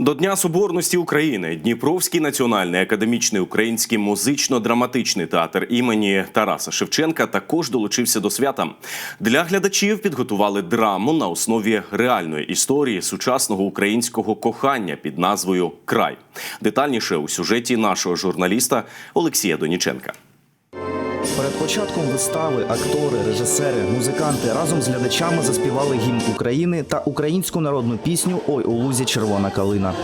До Дня Соборності України Дніпровський національний академічний український музично-драматичний театр імені Тараса Шевченка також долучився до свята. Для глядачів підготували драму на основі реальної історії сучасного українського кохання під назвою Край. Детальніше у сюжеті нашого журналіста Олексія Доніченка. Перед початком вистави актори, режисери, музиканти разом з глядачами заспівали гімн України та українську народну пісню Ой у лузі червона калина.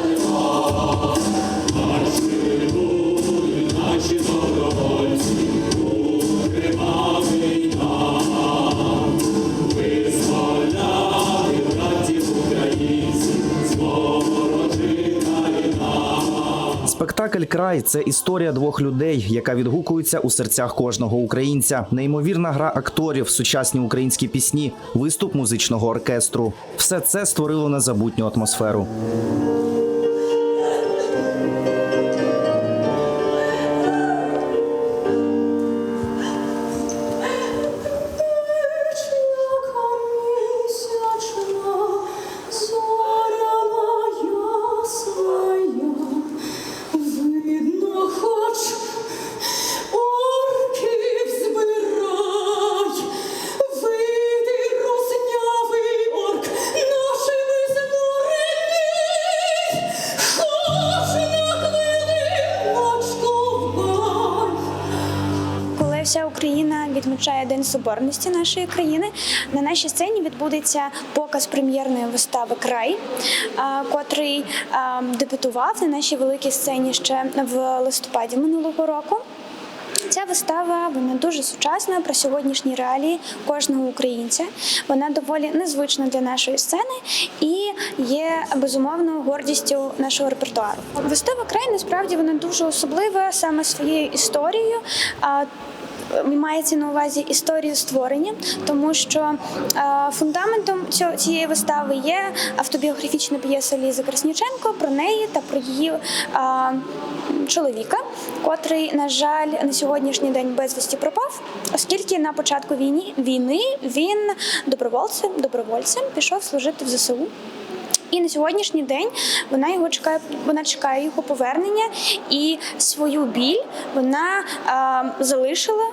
Спектакль Край це історія двох людей, яка відгукується у серцях кожного українця. Неймовірна гра акторів, сучасні українські пісні, виступ музичного оркестру. Все це створило незабутню атмосферу. Відмічає День Соборності нашої країни, на нашій сцені відбудеться показ прем'єрної вистави Край, котрий дебютував на нашій великій сцені ще в листопаді минулого року. Ця вистава вона дуже сучасна про сьогоднішні реалії кожного українця. Вона доволі незвична для нашої сцени і є безумовно гордістю нашого репертуару. Вистава край насправді вона дуже особлива саме своєю історією. А Мається на увазі історію створення, тому що е, фундаментом цього, цієї вистави є автобіографічна п'єса Лізи Красніченко про неї та про її е, чоловіка, котрий, на жаль, на сьогоднішній день безвісті пропав, оскільки на початку війни, війни він добровольцем, добровольцем пішов служити в ЗСУ. І на сьогоднішній день вона його чекає, вона чекає його повернення, і свою біль вона е, залишила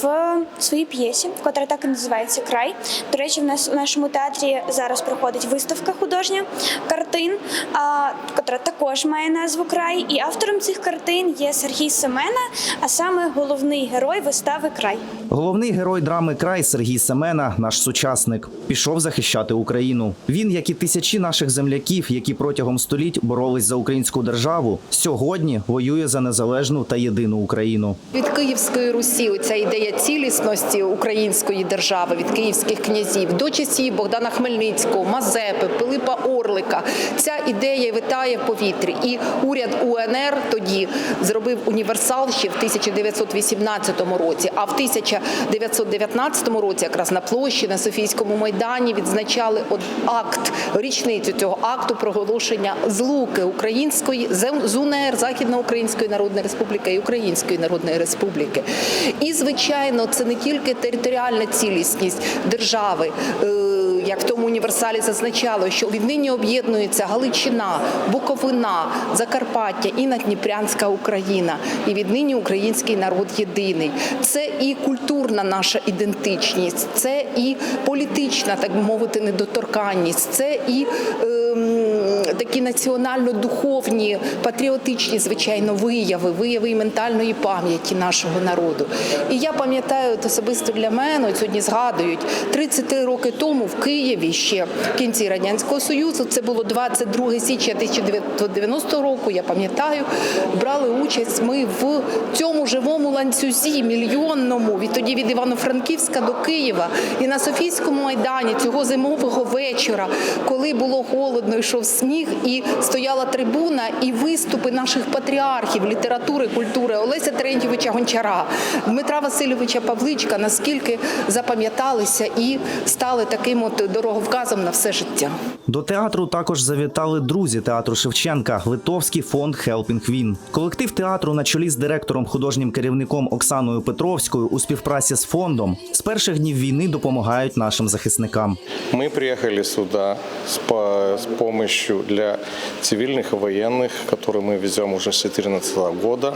в своїй п'єсі, котра так і називається Край. До речі, в нас у нашому театрі зараз проходить виставка художня картин, а, котра також має назву Край. І автором цих картин є Сергій Семена, а саме головний герой вистави Край. Головний герой драми Край Сергій Семена, наш сучасник, пішов захищати Україну. Він, як і тисячі наших земляків, які протягом століть боролись за українську державу, сьогодні воює за незалежну та єдину Україну. Від Київської Русі оця ідея цілісності української держави від київських князів до часів Богдана Хмельницького, Мазепи, Пилипа Орлика. Ця ідея витає в повітрі. І уряд УНР тоді зробив універсал ще в 1918 році. А в 1919 році, якраз на площі на Софійському майдані, відзначали акт річницю цього акту проголошення злуки української з УНР, Західноукраїнської Народної Республіки і Української Народної Республіки. І звичайно, це не тільки територіальна цілісність держави. е, Як в тому універсалі зазначало, що віднині об'єднується Галичина, Буковина, Закарпаття і Надніпрянська Україна. І віднині український народ єдиний. Це і культурна наша ідентичність, це і політична, так би мовити, недоторканність, це і ем, такі національно-духовні, патріотичні, звичайно, вияви, вияви і ментальної пам'яті нашого народу. І я пам'ятаю особисто для мене, сьогодні згадують 33 роки тому в Києві ще в кінці радянського союзу. Це було 22 січня 1990 року. Я пам'ятаю, брали участь ми в цьому живому ланцюзі мільйонному відтоді від Івано-Франківська до Києва і на Софійському майдані цього зимового вечора, коли було холодно, йшов сніг, і стояла трибуна, і виступи наших патріархів літератури, культури Олеся Терентьєвича Гончара, Дмитра Васильовича Павличка, наскільки запам'яталися і стали таким от дороговказом на все життя. До театру також завітали друзі театру Шевченка, Литовський фонд Helping Він. Колектив театру на чолі з директором художнім керівником Оксаною Петровською у співпраці з фондом з перших днів війни допомагають нашим захисникам. Мы приехали сюда с, по- помощью для цивильных и военных, которые мы везем уже с 2014 года.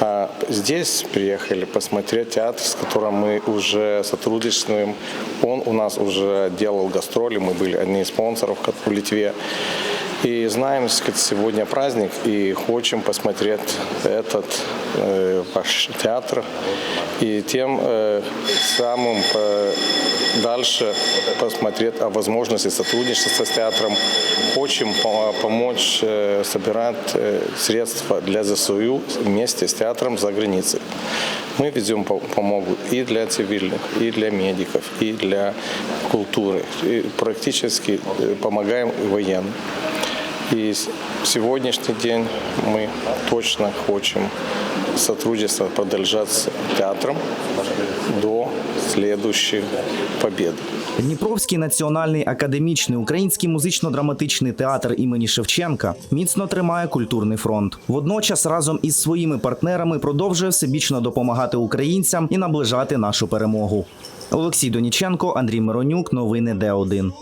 А здесь приехали посмотреть театр, с которым мы уже сотрудничаем. Он у нас уже делал гастроли, мы были одни из спонсоров как в Литве. И знаем, что сегодня праздник, и хотим посмотреть этот э, ваш театр. И тем э, самым э, дальше посмотреть о возможности сотрудничества с театром. Хотим по- помочь э, собирать э, средства для ЗСУ вместе с театром за границей. Мы везем по- помогут и для цивильных, и для медиков, и для культуры. И практически э, помогаем и военным. И сегодняшний день мы точно хотим сотрудничество продолжать с театром до следующей победы. Дніпровський національний академічний український музично-драматичний театр імені Шевченка міцно тримає культурний фронт. Водночас разом із своїми партнерами продовжує всебічно допомагати українцям і наближати нашу перемогу. Олексій Доніченко, Андрій Миронюк, новини Д1.